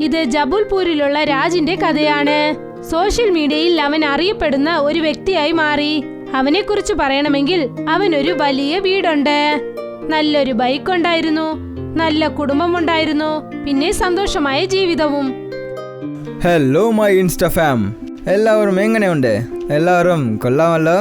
ഇത് ജബുൽപൂരിലുള്ള രാജിന്റെ കഥയാണ്. സോഷ്യൽ മീഡിയയിൽ അവൻ അറിയപ്പെടുന്ന ഒരു വ്യക്തിയായി മാറി. അവനെക്കുറിച്ച് പറയണമെങ്കിൽ അവനൊരു വലിയ വീടുണ്ട്. നല്ലൊരു ബൈക്ക് ഉണ്ടായിരുന്നു. നല്ല കുടുംബമുണ്ടായിരുന്നു പിന്നെ സന്തോഷമായ ജീവിതവും. ഹലോ മൈ ഇൻസ്റ്റ ഫാം എല്ലാവരും എങ്ങനെയുണ്ട്? എല്ലാവരും കൊള്ളാമല്ലോ?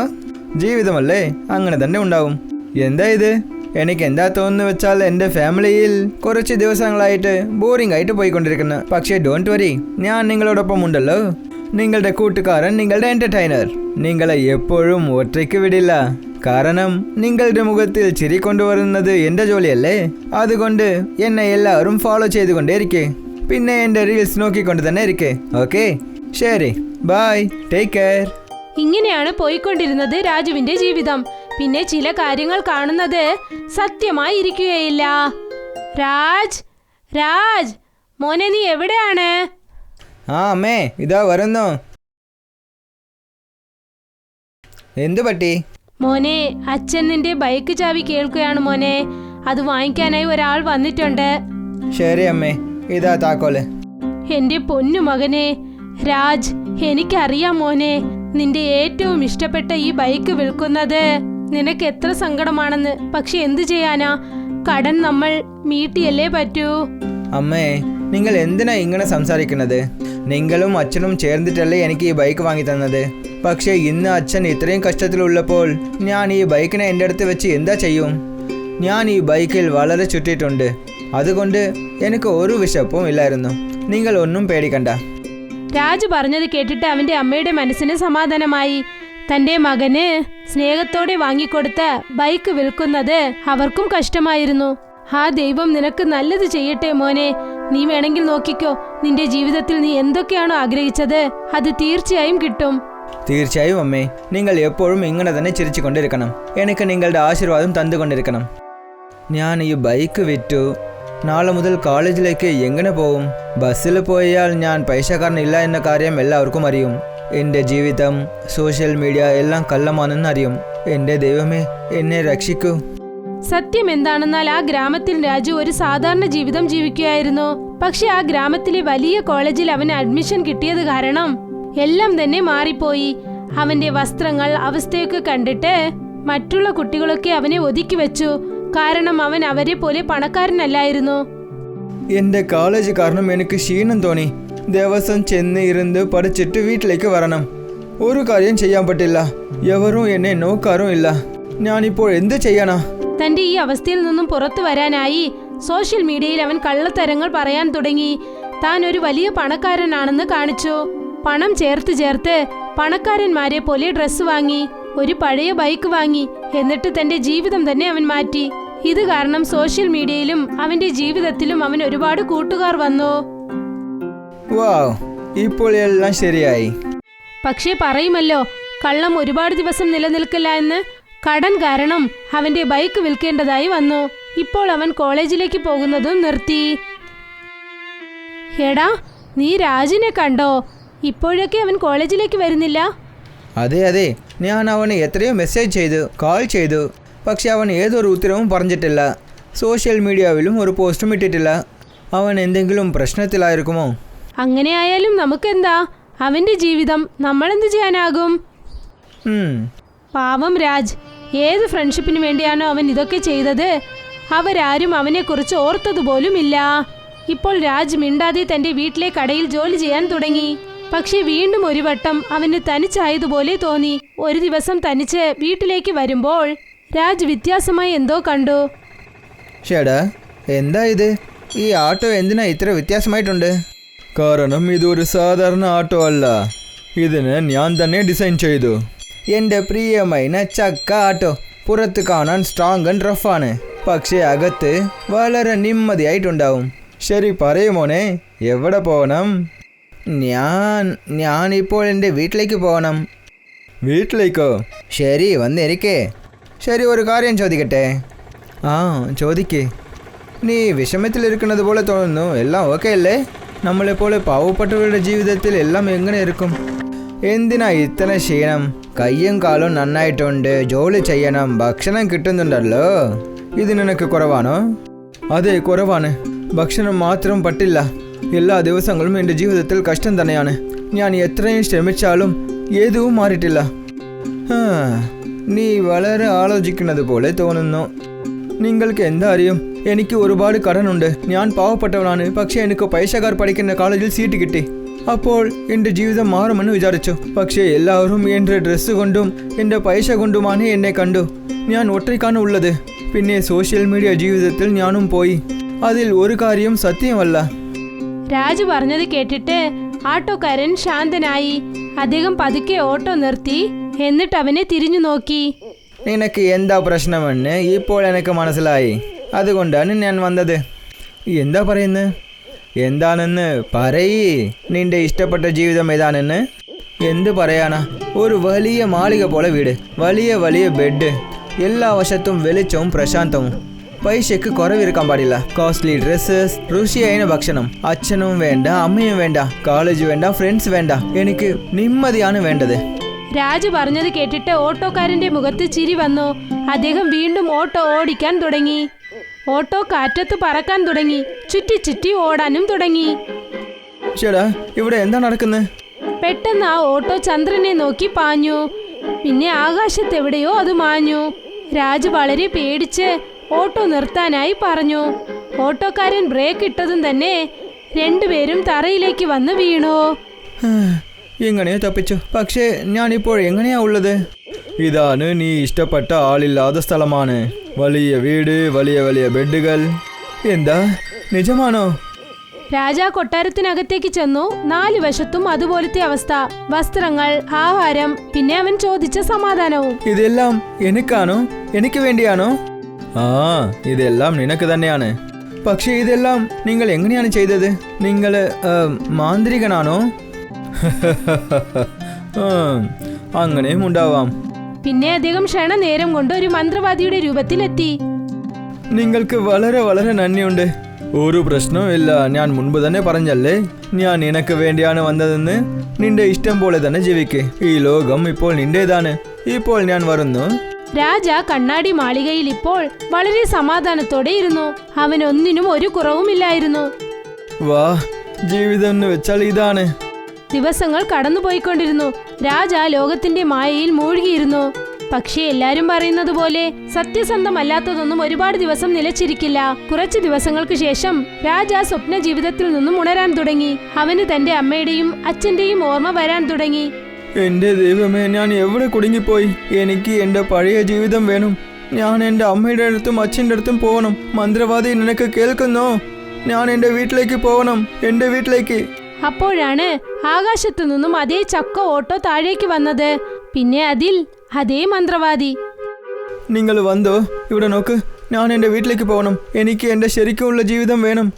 ജീവിതമല്ലേ? അങ്ങനെ തന്നെ ഉണ്ടാവും. എന്താ ഇത്? എനിക്ക് എന്താ തോന്നുന്നു വെച്ചാൽ എന്റെ ഫാമിലിയിൽ കുറച്ച് ദിവസങ്ങളായിട്ട് ബോറിംഗ് ആയിട്ട് പോയിക്കൊണ്ടിരിക്കുന്നു. പക്ഷേ ഡോണ്ട് വരി ഞാൻ നിങ്ങളോടൊപ്പം ഉണ്ടല്ലോ. നിങ്ങളുടെ കൂട്ടുകാരൻ നിങ്ങളുടെ എന്റർടൈനർ നിങ്ങളെ എപ്പോഴും ഒറ്റയ്ക്ക് വിടില്ല. കാരണം നിങ്ങളുടെ മുഖത്തിൽ ചിരി കൊണ്ടുവരുന്നത് എന്റെ ജോലിയല്ലേ? അതുകൊണ്ട് എന്നെ എല്ലാവരും ഫോളോ ചെയ്തുകൊണ്ടേയിരിക്കെ. പിന്നെ എന്റെ റീൽസ് നോക്കിക്കൊണ്ട് തന്നെ ഇരിക്കേ. ഓക്കെ? ശരി. ബൈ ടേക്ക് കെയർ ഇങ്ങനെയാണ് പോയിക്കൊണ്ടിരുന്നത് രാജുവിന്റെ ജീവിതം. പിന്നെ ചില കാര്യങ്ങൾ കാണുന്നത് സത്യമായി ഇരിക്കുകയില്ല രാജ് രാജ് മോനെ നീ എവിടെയാണ്? ആ അമ്മേ ഇതാ വരുന്നു. എന്തു പറ്റി? മോനെ അച്ഛൻ നിന്റെ ബൈക്ക് ചാവി കേൾക്കുകയാണ് മോനെ. അത് വാങ്ങിക്കാനായി ഒരാൾ വന്നിട്ടുണ്ട്. ശരി അമ്മേ. ഇതാ താക്കോൽ. എന്റെ പൊന്നു മകനെ രാജ് എനിക്കറിയാം മോനെ നിന്റെ ഏറ്റവും ഇഷ്ടപ്പെട്ട ഈ ബൈക്ക് വിൽക്കുന്നത് നിനക്ക് എത്ര സങ്കടമാണെന്ന് പക്ഷെ എന്തു ചെയ്യാനാ? കടൻ നമ്മൾ മീട്ടിയല്ലേ പറ്റൂ? അമ്മേ നിങ്ങൾ എന്തിനാ ഇങ്ങനെ സംസാരിക്കുന്നത്? നിങ്ങളും അച്ഛനും ചേർന്നിട്ടല്ലേ എനിക്ക് ഈ ബൈക്ക് വാങ്ങി തന്നത്. പക്ഷേ ഇന്ന് അച്ഛൻ ഇത്രയും കഷ്ടത്തിലുള്ളപ്പോൾ ഞാൻ ഈ ബൈക്കിനെ എന്റെ അടുത്ത് വെച്ച് എന്താ ചെയ്യും? ഞാൻ ഈ ബൈക്കിൽ വളരെ ചുറ്റിയിട്ടുണ്ട്. അതുകൊണ്ട് എനിക്ക് ഒരു വിശപ്പും ഇല്ലായിരുന്നു. നിങ്ങൾ ഒന്നും പേടിക്കണ്ട. രാജു പറഞ്ഞത് കേട്ടിട്ട് അവന്റെ അമ്മയുടെ മനസ്സിന് സമാധാനമായി. തന്റെ മകന് സ്നേഹത്തോടെ വാങ്ങിക്കൊടുത്ത ബൈക്ക് വിൽക്കുന്നത് അവർക്കും കഷ്ടമായിരുന്നു. ആ ദൈവം നിനക്ക് നല്ലത് ചെയ്യട്ടെ മോനെ. നീ വേണമെങ്കിൽ നോക്കിക്കോ. നിന്റെ ജീവിതത്തിൽ നീ എന്തൊക്കെയാണോ ആഗ്രഹിച്ചത് അത് തീർച്ചയായും കിട്ടും. തീർച്ചയായും അമ്മേ. നിങ്ങൾ എപ്പോഴും ഇങ്ങനെ തന്നെ ചിരിച്ചു കൊണ്ടിരിക്കണം എനിക്ക് നിങ്ങളുടെ ആശീർവാദം തന്നുകൊണ്ടിരിക്കണം. ഞാൻ ഈ ബൈക്ക് വിറ്റു. നാളെ മുതൽ കോളേജിലേക്ക് എങ്ങനെ പോകും ബസ്സിൽ പോയാൽ ഞാൻ പൈസക്കാരനില്ല എന്ന കാര്യം എല്ലാവർക്കും അറിയും. എന്റെ ജീവിതം സോഷ്യൽ മീഡിയ എല്ലാം കള്ളമാണെന്ന് അറിയും. എന്റെ ദൈവമേ എന്നെ രക്ഷിക്കൂ. സത്യം എന്താണെന്നാൽ ആ ഗ്രാമത്തിൽ രാജു ഒരു സാധാരണ ജീവിതം ജീവിക്കുകയായിരുന്നു. പക്ഷെ ആ ഗ്രാമത്തിലെ വലിയ കോളേജിൽ അവന് അഡ്മിഷൻ കിട്ടിയത് കാരണം എല്ലാം തന്നെ മാറിപ്പോയി. അവന്റെ വസ്ത്രങ്ങൾ അവസ്ഥയൊക്കെ കണ്ടിട്ട് മറ്റുള്ള കുട്ടികളൊക്കെ അവനെ ഒതുക്കി വെച്ചു. കാരണം അവൻ അവരെ പോലെ പണക്കാരനല്ലായിരുന്നു. എന്റെ കോളേജ് കാരണം എനിക്ക് ക്ഷീണം തോന്നി. ദിവസം ചെന്ന് ഇരുന്ന് പഠിച്ചിട്ട് വീട്ടിലേക്ക് വരണം. ഒരു കാര്യം ചെയ്യാൻ പറ്റില്ല. എവരും എന്നെ നോക്കാറും ഇല്ല. ഞാനിപ്പോൾ എന്ത് ചെയ്യണം? തന്റെ ഈ അവസ്ഥയിൽ നിന്നും പുറത്തു വരാനായി സോഷ്യൽ മീഡിയയിൽ അവൻ കള്ളത്തരങ്ങൾ പറയാൻ തുടങ്ങി. താൻ ഒരു വലിയ പണക്കാരനാണെന്ന് കാണിച്ചു. പണം ചേർത്ത് ചേർത്ത് പണക്കാരന്മാരെ പോലെ ഡ്രസ്സ് വാങ്ങി ഒരു പഴയ ബൈക്ക് വാങ്ങി എന്നിട്ട് തന്റെ ജീവിതം തന്നെ അവൻ മാറ്റി. ഇത് കാരണം സോഷ്യൽ മീഡിയയിലും അവന്റെ ജീവിതത്തിലും അവൻ ഒരുപാട് കൂട്ടുകാർ വന്നു. വാവ് ഇപ്പോൾ എല്ലാം ശരിയായി. പക്ഷേ പറയുമല്ലോ കള്ളം ഒരുപാട് ദിവസം നിലനിൽക്കില്ല എന്ന്. കടൻ കാരണം അവന്റെ ബൈക്ക് വിൽക്കേണ്ടതായി വന്നു. ഇപ്പോൾ അവൻ കോളേജിലേക്ക് പോകുന്നതും നിർത്തി. എടാ നീ രാജിനെ കണ്ടോ? ഇപ്പോഴൊക്കെ അവൻ കോളേജിലേക്ക് വരുന്നില്ല. അതെ അതെ ഞാൻ അവന് എത്രയോ മെസ്സേജ് ചെയ്തു കോൾ ചെയ്തു. പക്ഷെ അവൻ ഏതൊരു ഉത്തരവും പറഞ്ഞിട്ടില്ല. സോഷ്യൽ മീഡിയയിലും ഒരു പോസ്റ്റും ഇട്ടിട്ടില്ല. അവൻ എന്തെങ്കിലും പ്രശ്നത്തിലായിരിക്കുമോ? അങ്ങനെ ആയാലും നമുക്കെന്താ? അവന്റെ ജീവിതം നമ്മളെന്ത് ചെയ്യാനാകും? പാവം രാജ് ഏത് ഫ്രണ്ട്ഷിപ്പിന് വേണ്ടിയാണോ അവൻ ഇതൊക്കെ ചെയ്തത്? അവരാരും അവനെക്കുറിച്ച് ഓർത്തതുപോലുമില്ല ഇപ്പോൾ രാജ് മിണ്ടാതെ തന്റെ വീട്ടിലെ കടയിൽ ജോലി ചെയ്യാൻ തുടങ്ങി. പക്ഷേ വീണ്ടും ഒരു വട്ടം അവന് തനിച്ചായതുപോലെ തോന്നി. ഒരു ദിവസം തനിച്ച് വീട്ടിലേക്ക് വരുമ്പോൾ രാജ് വ്യത്യാസമായി എന്തോ കണ്ടു. എന്താ ഇത്? ഈ ആട്ടോ എന്തിനാ ഇത്ര വ്യത്യാസമായിട്ടുണ്ട്? കാരണം ഇതൊരു സാധാരണ ആട്ടോ അല്ല ഇതിന് ഞാൻ തന്നെ ഡിസൈൻ ചെയ്തു എന്റെ പ്രിയమైన ചക്ക ആട്ടോ പുറത്ത് കാണാൻ സ്ട്രോങ് ആൻഡ് റഫാണ് പക്ഷേ അകത്ത് വളരെ നിമ്മതിയായിട്ടുണ്ടാവും ശരി പറയൂ മോനെ എവിടെ പോകണം ഞാൻ ഞാനിപ്പോൾ എന്റെ വീട്ടിലേക്ക് പോകണം വീട്ടിലേക്കോ ശരി വന്നിരിക്കേ ശരി ഒരു കാര്യം ചോദിക്കട്ടെ ആ ചോദിക്കേ നീ വിഷമത്തിലിരിക്കുന്നത് പോലെ തോന്നുന്നു എല്ലാം ഓക്കെ അല്ലേ നമ്മളെപ്പോലെ പാവപ്പെട്ടവരുടെ ജീവിതത്തിൽ എല്ലാം എങ്ങനെ ഇരിക്കും എന്തിനാ ഇത്ര ക്ഷീണം? കയ്യും കാലും നന്നായിട്ടുണ്ട് ജോലി ചെയ്യണം ഭക്ഷണം കിട്ടുന്നുണ്ടല്ലോ. ഇത് നിനക്ക് കുറവാണോ? അതെ കുറവാണ്. ഭക്ഷണം മാത്രം പറ്റില്ല. എല്ലാ ദിവസങ്ങളും എന്റെ ജീവിതത്തിൽ കഷ്ടം തന്നെയാണ്. ഞാൻ എത്രയും ശ്രമിച്ചാലും ഏതും മാറിയിട്ടില്ല. നീ വളരെ ആലോചിക്കുന്നത് പോലെ തോന്നുന്നു. നിങ്ങൾക്ക് എന്താ അറിയും? എനിക്ക് ഒരുപാട് കടനുണ്ട്. ഞാൻ പാവപ്പെട്ടവനാണ് പക്ഷേ എനിക്ക് പൈസക്കാർ പഠിക്കുന്ന കോളേജിൽ സീറ്റ് കിട്ടി. അപ്പോൾ എന്റെ ജീവിതം മാറുമെന്ന് വിചാരിച്ചു. പക്ഷേ എല്ലാവരും എന്റെ ഡ്രസ്സ് കൊണ്ടും എന്റെ പൈസ കൊണ്ടുമാണ് എന്നെ കണ്ടു. ഞാൻ ഒറ്റയ്ക്കാണ് ഉള്ളത്. പിന്നെ സോഷ്യൽ മീഡിയ ജീവിതത്തിൽ ഞാനും പോയി. അതിൽ ഒരു കാര്യം സത്യമല്ല. രാജു പറഞ്ഞത് കേട്ടിട്ട് ആട്ടോക്കാരൻ ശാന്തനായി. അദ്ദേഹം പതുക്കെ ഓട്ടോ നിർത്തി. എന്നിട്ട് അവനെ തിരിഞ്ഞു നോക്കി. നിനക്ക് എന്താ പ്രശ്നമെന്ന് ഇപ്പോൾ എനിക്ക് മനസ്സിലായി. അതുകൊണ്ടാണ് ഞാൻ വന്നത്. എന്താ പറയുന്നത് എന്താണെന്ന് പറയേ. നിന്റെ ഇഷ്ടപ്പെട്ട ജീവിതം ഏതാണെന്ന്? എന്ത് പറയാനാ? ഒരു വലിയ മാളിക പോലെ വീട്. വലിയ വലിയ ബെഡ് എല്ലാ വശത്തും വെളിച്ചവും പ്രശാന്തവും. പൈസയ്ക്ക് കുറവിരിക്കാൻ പാടില്ല. കോസ്റ്റ്ലി ഡ്രസ്സസ് രുചിയായ ഭക്ഷണം. അച്ഛനും വേണ്ട അമ്മയും വേണ്ട കോളേജ് വേണ്ട ഫ്രണ്ട്സ് വേണ്ട. എനിക്ക് നിമ്മതിയാണ് വേണ്ടത്. രാജു പറഞ്ഞത് കേട്ടിട്ട് ഓട്ടോക്കാരന്റെ മുഖത്ത് ചിരി വന്നു. അദ്ദേഹം വീണ്ടും ഓട്ടോ ഓടിക്കാൻ തുടങ്ങി. ഓട്ടോ കാറ്റത്ത് പറക്കാൻ തുടങ്ങി. ചുറ്റി ചുറ്റി ഓടാനും തുടങ്ങി. ചേടാ ഇവിടെ എന്താ നടക്കുന്നത് പെട്ടെന്ന് ആ ഓട്ടോ ചന്ദ്രനെ നോക്കി പാഞ്ഞു. പിന്നെ ആകാശത്തെവിടെയോ അത് മാഞ്ഞു. രാജ് വളരെ പേടിച്ച് ഓട്ടോ നിർത്താനായി പറഞ്ഞു. ഓട്ടോക്കാരൻ ബ്രേക്ക് ഇട്ടതും തന്നെ രണ്ടുപേരും തറയിലേക്ക് വന്ന് വീണു. എങ്ങനെയോ തപ്പിച്ചു? പക്ഷേ ഞാനിപ്പോൾ എങ്ങനെയാ ഉള്ളത്? ഇതാണ് നീ ഇഷ്ടപ്പെട്ട ആളില്ലാത്ത സ്ഥലമാണ്. വലിയ വീട് വലിയ വലിയ ബെഡുകൾ. എന്താ? നിജമാണോ? രാജാ കൊട്ടാരത്തിനകത്തേക്ക് ചെന്നു. നാല് വശത്തും അതുപോലത്തെ അവസ്ഥ. വസ്ത്രങ്ങൾ ആഹാരം പിന്നെ അവൻ ചോദിച്ച സമാധാനവും. ഇതെല്ലാം എനിക്കാണോ? എനിക്ക് വേണ്ടിയാണോ? ആ ഇതെല്ലാം നിനക്ക് തന്നെയാണ്. പക്ഷേ ഇതെല്ലാം നിങ്ങൾ എങ്ങനെയാണ് ചെയ്തത്? നിങ്ങൾ മാന്ത്രികനാണോ? അങ്ങനെയും ഉണ്ടാവാം. പിന്നെ അദ്ദേഹം ക്ഷണനേരം കൊണ്ട് ഒരു മന്ത്രവാദിയുടെ രൂപത്തിലെത്തി. നിങ്ങൾക്ക് വളരെ വളരെ നന്ദിയുണ്ട്. ഒരു പ്രശ്നവുമില്ല ഞാൻ മുൻപ് തന്നെ പറഞ്ഞല്ലേ? ഞാൻ നിനക്ക് വേണ്ടിയാണ് വന്നതെന്ന്. നിന്റെ ഇഷ്ടം പോലെ തന്നെ ജീവിക്കേ. ഈ ലോകം ഇപ്പോൾ നിന്റേതാണ്. ഇപ്പോൾ ഞാൻ വരുന്നു. രാജ കണ്ണാടി മാളികയിൽ ഇപ്പോൾ വളരെ സമാധാനത്തോടെ ഇരുന്നു. അവനൊന്നിനും ഒരു കുറവുമില്ലായിരുന്നു. വാ ജീവിതം എന്ന് വെച്ചാൽ ഇതാണ്. ദിവസങ്ങൾ കടന്നുപോയിക്കൊണ്ടിരുന്നു. രാജ ലോകത്തിന്റെ മായയിൽ മൂழ்കിയിരുന്നു പക്ഷേ എല്ലാരും പറയുന്നത് പോലെ സത്യസന്ധമല്ലാത്തതൊന്നും ഒരുപാട് ദിവസം നിലച്ചിരിക്കില്ല. കുറച്ചു ദിവസങ്ങൾക്ക് ശേഷം രാജ സ്വപ്ന ജീവിതത്തിൽ നിന്നും ഉണരാൻ തുടങ്ങി. അവന് തന്റെ അമ്മയുടെയും അച്ഛന്റെയും ഓർമ്മ വരാൻ തുടങ്ങി. എന്റെ ദൈവമേ ഞാൻ എവിടെ കുടുങ്ങിപ്പോയി? എനിക്ക് എന്റെ പഴയ ജീവിതം വേണം. ഞാൻ എന്റെ അമ്മയുടെ അടുത്തും അച്ഛന്റെ അടുത്തും പോകണം. മന്ത്രവാദി നിനക്ക് കേൾക്കുന്നോ? ഞാൻ എന്റെ വീട്ടിലേക്ക് പോകണം. എന്റെ വീട്ടിലേക്ക് അപ്പോഴാണ് ആകാശത്തു നിന്നും അതേ ചക്ക ഓട്ടോ താഴേക്ക് വന്നത്. പിന്നെ അതിൽ അതേ മന്ത്രവാദി. നിങ്ങൾ വന്നോ? ഇവിടെ നോക്ക്. ഞാൻ എന്റെ വീട്ടിലേക്ക് പോകണം. എനിക്ക് എന്റെ ശരിക്കുമുള്ള ജീവിതം വേണം.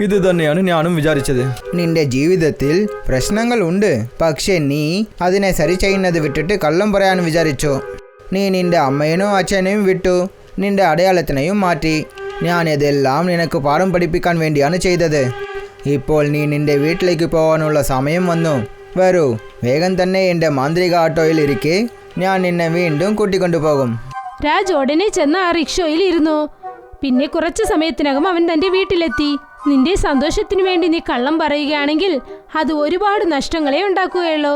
ഇത് തന്നെയാണ് ഞാനും വിചാരിച്ചത്. നിന്റെ ജീവിതത്തിൽ പ്രശ്നങ്ങൾ ഉണ്ട്. പക്ഷെ നീ അതിനെ സരി ചെയ്യുന്നത് വിട്ടിട്ട് കള്ളം പറയാൻ വിചാരിച്ചു? നീ നിന്റെ അമ്മേനോ അച്ഛനെയും വിട്ടു. നിന്റെ അടയാളത്തിനെയും മാറ്റി. ഞാൻ ഇതെല്ലാം നിനക്ക് പാഠം പഠിപ്പിക്കാൻ വേണ്ടിയാണ് ചെയ്തത്. ഇപ്പോൾ നീ നിന്റെ വീട്ടിലേക്ക് പോകാനുള്ള സമയം വന്നു. വരൂ വേഗം തന്നെ എന്റെ മാന്ത്രിക ആട്ടോയിൽ ഇരിക്കെ. ഞാൻ നിന്നെ വീണ്ടും കൂട്ടിക്കൊണ്ടുപോകും രാജ് ഉടനെ ചെന്ന് ആ റിക്ഷോയിൽ ഇരുന്നു. പിന്നെ കുറച്ചു സമയത്തിനകം അവൻ തന്റെ വീട്ടിലെത്തി. നിന്റെ സന്തോഷത്തിനു വേണ്ടി നീ കള്ളം പറയുകയാണെങ്കിൽ അത് ഒരുപാട് നഷ്ടങ്ങളെ ഉണ്ടാക്കുകയുള്ളൂ.